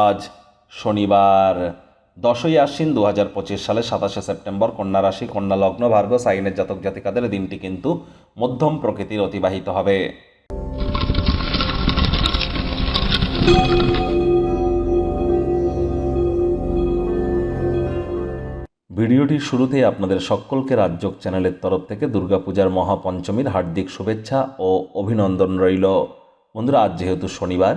আজ শনিবার, দশই আশ্বিন দু হাজার পঁচিশ সালে সাতাশে সেপ্টেম্বর কন্যা রাশি, কন্যা লগ্ন ভার্গ সাইনের জাতক জাতিকাদের দিনটি কিন্তু মধ্যম প্রকৃতির অতিবাহিত হবে। ভিডিওটির শুরুতেই আপনাদের সকলকে রাজ্যক চ্যানেলের তরফ থেকে দুর্গাপূজার মহাপঞ্চমীর হার্দিক শুভেচ্ছা ও অভিনন্দন রইল। বন্ধুরা, আজ যেহেতু শনিবার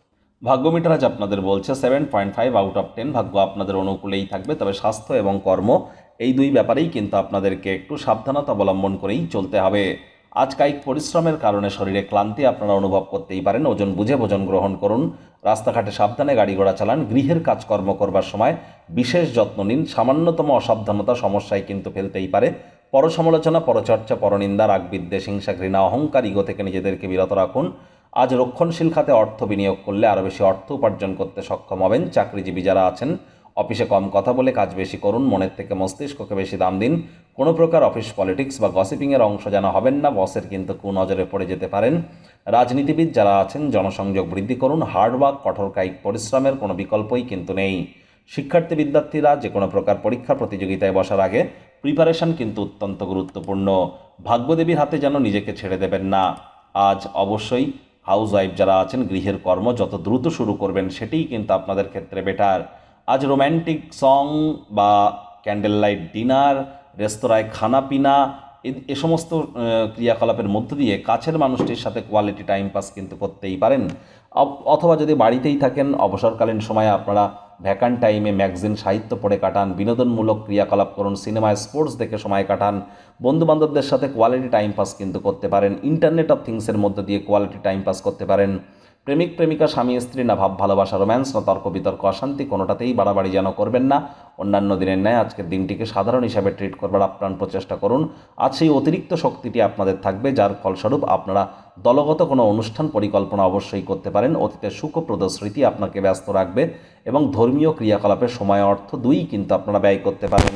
ভাগ্য মিটার আজ আপনাদের বলছে seven point five out of ten ভাগ্য আপনাদের অনুকূলেই থাকবে, তবে স্বাস্থ্য এবং কর্ম এই দুই ব্যাপারেই কিন্তু আপনাদেরকে একটু সাবধানতা অবলম্বন করেই চলতে হবে। আজ কায়িক পরিশ্রমের কারণে শরীরে ক্লান্তি আপনারা অনুভব করতেই পারেন, ওজন বুঝে ভোজন গ্রহণ করুন, রাস্তাঘাটে সাবধানে গাড়ি ঘোড়া চালান, গৃহের কাজকর্ম করবার সময় বিশেষ যত্ন নিন, সামান্যতম অসাবধানতা সমস্যায় কিন্তু ফেলতেই পারে। পরসমালোচনা, পরচর্চা, পরনিন্দা রাগ বিদ্বেষ হিংসা ঘৃণা অহংকার, ইগো থেকে নিজেদেরকে বিরত রাখুন। আজ রক্ষণশীল খাতে অর্থ বিনিয়োগ করলে আরও বেশি অর্থ উপার্জন করতে সক্ষম হবেন চাকরিজীবী যারা আছেন। অফিসে কম কথা বলে কাজ বেশি করুন, মনের থেকে মস্তিষ্ককে বেশি দাম দিন। কোনো প্রকার অফিস পলিটিক্স বা গসিপিংয়ের অংশ যেন হবেন না, বসের কিন্তু কুনজরে পড়ে যেতে পারেন। রাজনীতিবিদ যারা আছেন, জনসংযোগ বৃদ্ধি করুন হার্ডওয়ার্ক কঠোর কায়িক পরিশ্রমের কোনো বিকল্পই কিন্তু নেই। শিক্ষার্থী বিদ্যার্থীরা যে কোনো প্রকার পরীক্ষা প্রতিযোগিতায় বসার আগে প্রিপারেশন কিন্তু অত্যন্ত গুরুত্বপূর্ণ। ভাগ্যদেবীর হাতে যেন নিজেকে ছেড়ে দেবেন না। আজ অবশ্যই হাউস ওয়াইফ যারা আছেন, গৃহের কর্ম যত দ্রুত শুরু করবেন, সেটিই কিন্তু আপনাদের ক্ষেত্রে বেটার আজ রোম্যান্টিক সং বা ক্যান্ডেল লাইট ডিনার রেস্তোরাঁয় খানা পিনা, এ- সমস্ত ক্রিয়াকলাপের মধ্য দিয়ে কাছের মানুষটির সাথে কোয়ালিটি টাইম পাস কিন্তু করতেই পারেন। অথবা যদি বাড়িতেই থাকেন, অবসরকালীন সময়ে আপনারা ভ্যাকান টাইমে ম্যাগজিন সাহিত্য পড়ে কাটান, বিনোদনমূলক ক্রিয়াকলাপ করুন, সিনেমায় স্পোর্টস দেখে সময় কাটান, বন্ধুবান্ধবদের সাথে কোয়ালিটি টাইম পাস কিন্তু করতে পারেন ইন্টারনেট অফ থিংসের মধ্যে দিয়ে কোয়ালিটি টাইম পাস করতে পারেন। প্রেমিক, প্রেমিকা, স্বামী, স্ত্রী, না ভাব, ভালোবাসা, রোম্যান্স, না তর্ক, বিতর্ক, অশান্তি, কোনোটাতেই বাড়াবাড়ি যেন করবেন না। অন্যান্য দিনের ন্যায় আজকের দিনটিকে সাধারণ হিসাবে ট্রিট করবার আপ্রাণ প্রচেষ্টা করুন। আজ সেই অতিরিক্ত শক্তিটি আপনাদের থাকবে, যার ফলস্বরূপ আপনারা দলগত কোনো অনুষ্ঠান পরিকল্পনা অবশ্যই করতে পারেন। অতীতের সুখপ্রদ স্মৃতি আপনাকে ব্যস্ত রাখবে এবং ধর্মীয় ক্রিয়াকলাপের সময় অর্থ দুই কিন্তু আপনারা ব্যয় করতে পারেন।